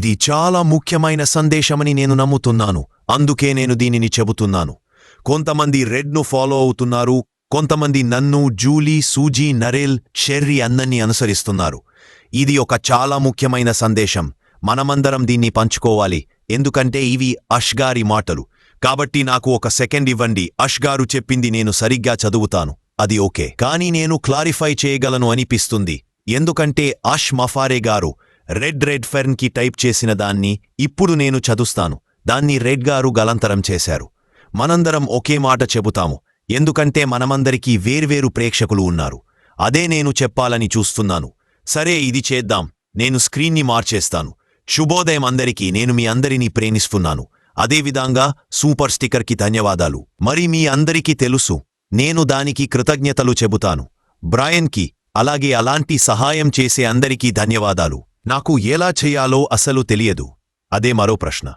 ఇది చాలా ముఖ్యమైన సందేశమని నేను నమ్ముతున్నాను. అందుకే నేను దీనిని చెబుతున్నాను. కొంతమంది రెడ్ను ఫాలో అవుతున్నారు కొంతమంది నన్ను జూలీ సూజీ నరేల్ షెర్రీ అన్నన్ని అనుసరిస్తున్నారు. ఇది ఒక చాలా ముఖ్యమైన సందేశం. మనమందరం దీన్ని పంచుకోవాలి. ఎందుకంటే ఇవి అష్గారి మాటలు. కాబట్టి నాకు ఒక సెకండ్ ఇవ్వండి. అష్గారు చెప్పింది నేను సరిగ్గా చదువుతాను. అది ఓకే. కానీ నేను క్లారిఫై చేయగలను అనిపిస్తుంది. ఎందుకంటే అష్ మఫారే గారు రెడ్ రెడ్ ఫెర్న్కి టైప్ చేసిన దాన్ని ఇప్పుడు నేను చదుస్తాను. దాన్ని రెడ్ గారు గలంతరం చేశారు. మనందరం ఒకే మాట చెబుతాము. ఎందుకంటే మనమందరికీ వేర్వేరు ప్రేక్షకులు ఉన్నారు. అదే నేను చెప్పాలని చూస్తున్నాను. సరే ఇది చేద్దాం. నేను స్క్రీన్ని మార్చేస్తాను. శుభోదయం అందరికీ. నేను మీ అందరినీ ప్రేమిస్తున్నాను. అదేవిధంగా సూపర్ స్టిక్కర్కి ధన్యవాదాలు. మరి మీ అందరికీ తెలుసు. నేను దానికి కృతజ్ఞతలు చెబుతాను. బ్రాయన్కి అలాగే అలాంటి సహాయం చేసే అందరికీ ధన్యవాదాలు. నాకు ఎలా చెయ్యాలో అసలు తెలియదు. అదే మరో ప్రశ్న.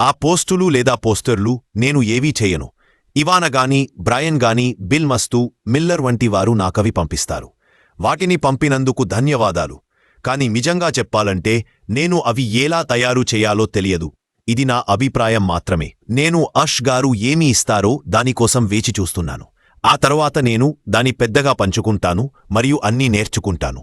ఆ పోస్టులు లేదా పోస్టర్లు నేను ఏవీ చెయ్యను ఇవాన గాని బ్రయన్ గాని బిల్ మస్తు మిల్లర్ వంటి వారు నాకవి పంపిస్తారు. వాటిని పంపినందుకు ధన్యవాదాలు. కాని నిజంగా చెప్పాలంటే నేను అవి ఎలా తయారు చేయాలో తెలియదు. ఇది నా అభిప్రాయం మాత్రమే. నేను అష్ గారు ఏమి ఇస్తారో దానికోసం వేచి చూస్తున్నాను. ఆ తర్వాత నేను దాని పెద్దగా పంచుకుంటాను మరియు అన్నీ నేర్చుకుంటాను.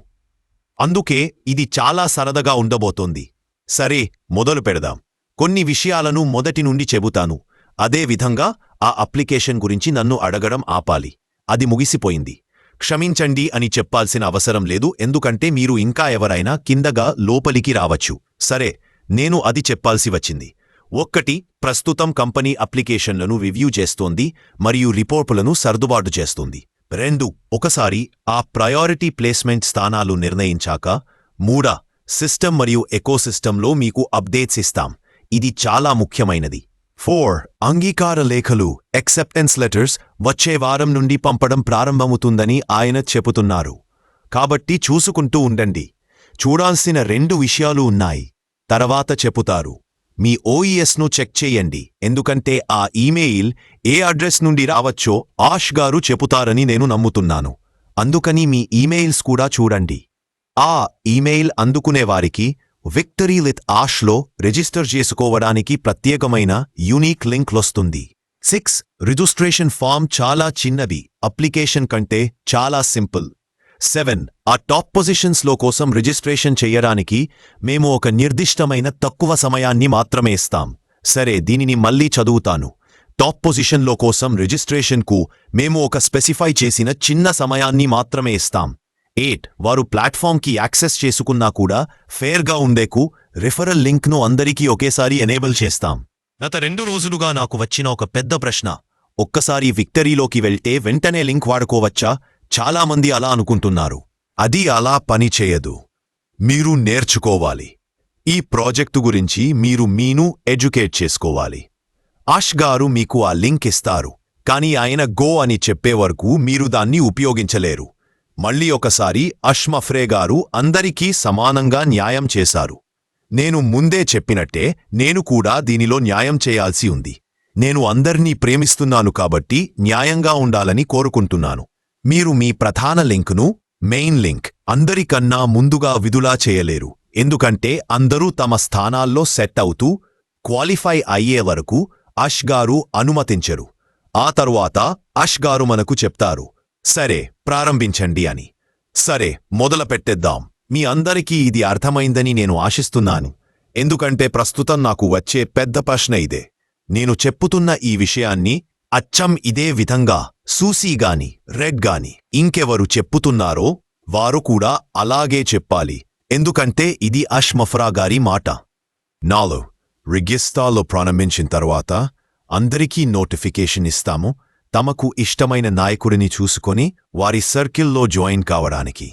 అందుకే ఇది చాలా సరదాగా ఉండబోతోంది. సరే మొదలు పెడదాం. కొన్ని విషయాలను మొదటి నుండి చెబుతాను. అదే విధంగా ఆ అప్లికేషన్ గురించి నన్ను అడగడం ఆపాలి. అది ముగిసిపోయింది. క్షమించండి అని చెప్పాల్సిన అవసరం లేదు ఎందుకంటే మీరు ఇంకా ఎవరైనా కిందగా లోపలికి రావచ్చు. సరే నేను అది చెప్పాల్సి వచ్చింది. ఒక్కటి ప్రస్తుతం కంపెనీ అప్లికేషన్లను రివ్యూ చేస్తోంది మరియు రిపోర్టులను సర్దుబాటు చేస్తుంది. రెండు ఒకసారి ఆ ప్రయారిటీ ప్లేస్మెంట్ స్థానాలు నిర్ణయించాక మూడా సిస్టమ్ మరియు ఎకోసిస్టంలో మీకు అప్డేట్స్ ఇస్తాం. ఇది చాలా ముఖ్యమైనది. ఫోర్ అంగీకార లేఖలు ఎక్సెప్టెన్స్ లెటర్స్ వచ్చే వారం నుండి పంపడం ప్రారంభమవుతుందని ఆయన చెబుతున్నారు. కాబట్టి చూసుకుంటూ ఉండండి. చూడాల్సిన రెండు విషయాలు ఉన్నాయి. తర్వాత చెబుతారు మీ ఓఈఎస్ను చెక్ చేయండి. ఎందుకంటే ఆ ఈమెయిల్ ఏ అడ్రస్ నుండి రావచ్చో ఆష్ గారు చెబుతారని నేను నమ్ముతున్నాను. అందుకని మీ ఈమెయిల్స్ కూడా చూడండి. ఆ ఈమెయిల్ అందుకునేవారికి విక్టరీ విత్ ఆష్లో రిజిస్టర్ చేసుకోవడానికి ప్రత్యేకమైన యూనిక్ లింక్ వస్తుంది సిక్స్ రిజిస్ట్రేషన్ ఫామ్ చాలా చిన్నది. అప్లికేషన్ కంటే చాలా సింపుల్. సెవెన్ ఆ టాప్ పొజిషన్స్లో కోసం రిజిస్ట్రేషన్ చెయ్యడానికి మేము ఒక నిర్దిష్టమైన తక్కువ సమయాన్ని మాత్రమే ఇస్తాం. సరే దీనిని మళ్ళీ చదువుతాను. టాప్ పొజిషన్లో కోసం రిజిస్ట్రేషన్కు మేము ఒక స్పెసిఫై చేసిన చిన్న సమయాన్ని మాత్రమే ఇస్తాం. ఎయిట్ వారు ప్లాట్ఫామ్కి యాక్సెస్ చేసుకున్నా కూడా ఫేర్గా ఉండేకు రిఫరల్ లింక్ను అందరికీ ఒకేసారి ఎనేబుల్ చేస్తాం. గత రెండు రోజులుగా నాకు వచ్చిన ఒక పెద్ద ప్రశ్న. ఒక్కసారి విక్టరీలోకి వెళ్తే వెంటనే లింక్ వాడుకోవచ్చా? చాలామంది అలా అనుకుంటున్నారు. అది అలా పనిచేయదు మీరు నేర్చుకోవాలి. ఈ ప్రాజెక్టు గురించి మీరు మీను ఎడ్యుకేట్ చేసుకోవాలి. ఆష్ గారు మీకు ఆ లింక్ ఇస్తారు. కానీ ఆయన గో అని చెప్పే వరకు మీరు దాన్ని ఉపయోగించలేరు. మళ్ళీ ఒకసారి అష్మఫ్రే గారు అందరికీ సమానంగా న్యాయం చేశారు. నేను ముందే చెప్పినట్టే నేను కూడా దీనిలో న్యాయం చేయాల్సి ఉంది. నేను అందర్నీ ప్రేమిస్తున్నాను కాబట్టి న్యాయంగా ఉండాలని కోరుకుంటున్నాను. మీరు మీ ప్రధాన లింక్ను మెయిన్ లింక్ అందరికన్నా ముందుగా విధులా చేయలేరు. ఎందుకంటే అందరూ తమ స్థానాల్లో సెట్ అవుతూ క్వాలిఫై అయ్యే వరకు అష్ గారు అనుమతించరు. ఆ తరువాత అష్ గారు మనకు చెప్తారు సరే ప్రారంభించండి అని. సరే మొదలు పెట్టేద్దాం మీ అందరికీ ఇది అర్థమైందని నేను ఆశిస్తున్నాను. ఎందుకంటే ప్రస్తుతం నాకు వచ్చే పెద్ద ప్రశ్న ఇదే. నేను చెప్పుతున్న ఈ విషయాన్ని అచ్చం ఇదే విధంగా సూసీ గాని రెడ్ గాని ఇంకెవరు చెప్పుతున్నారో వారు కూడా అలాగే చెప్పాలి. ఎందుకంటే ఇది అష్మఫ్రా గారి మాట. నాలో రిగిస్తాలో ప్రారంభించిన తర్వాత అందరికీ నోటిఫికేషన్ ఇస్తాము. తమకు ఇష్టమైన నాయకుడిని చూసుకొని వారి సర్కిల్లో జాయిన్ కావడానికి.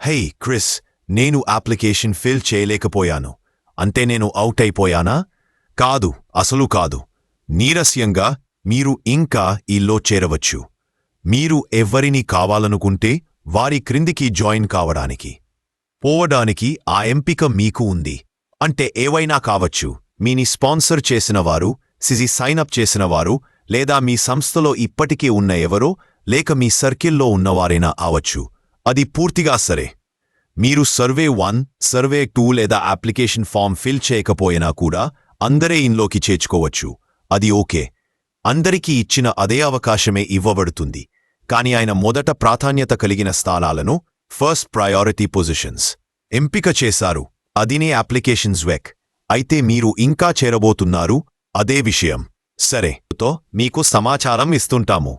హే క్రిస్ నేను అప్లికేషన్ ఫిల్ చేయలేకపోయాను. అంతే నేను అవుట్ అయిపోయానా? కాదు అసలు కాదు. నీరస్యంగా మీరు ఇంకా ఈలో చేరవచ్చు. మీరు ఎవ్వరిని కావాలనుకుంటే వారి క్రిందికి జాయిన్ కావడానికి. పోవడానికి ఆ ఎంపిక మీకు ఉంది. అంటే ఏవైనా కావచ్చు. మీని స్పాన్సర్ చేసినవారు సిజి సైనప్ చేసినవారు లేదా మీ సంస్థలో ఇప్పటికే ఉన్న ఎవరో లేక మీ సర్కిల్లో ఉన్నవారైనా ఆవచ్చు అది పూర్తిగా సరే. మీరు సర్వే వన్ సర్వే టూ లేదా అప్లికేషన్ ఫామ్ ఫిల్ చేయకపోయినా కూడా అందరే ఇన్లోకి చేర్చుకోవచ్చు. అది ఓకే. అందరికీ ఇచ్చిన అదే అవకాశమే ఇవ్వబడుతుంది. కాని ఆయన మొదట ప్రాధాన్యత కలిగిన స్థానాలను ఫస్ట్ ప్రయారిటీ పొజిషన్స్ ఎంపిక చేశారు. అదినే అప్లికేషన్స్ వెక్ అయితే మీరు ఇంకా చేరబోతున్నారు. అదే విషయం. సరే. తో మీకు సమాచారం ఇస్తుంటాము.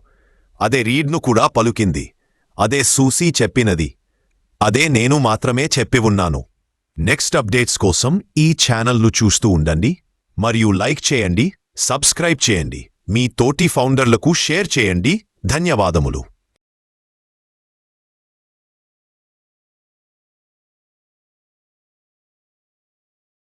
అదే రీడ్ను కూడా పలుకింది. అదే సూసీ చెప్పినది. అదే నేను మాత్రమే చెప్పి ఉన్నాను. నెక్స్ట్ అప్డేట్స్ కోసం ఈ ఛానల్ను చూస్తూ ఉండండి. మరియు లైక్ చేయండి. సబ్స్క్రైబ్ చేయండి. మీ తోటి ఫౌండర్లకు షేర్ చేయండి. ధన్యవాదములు.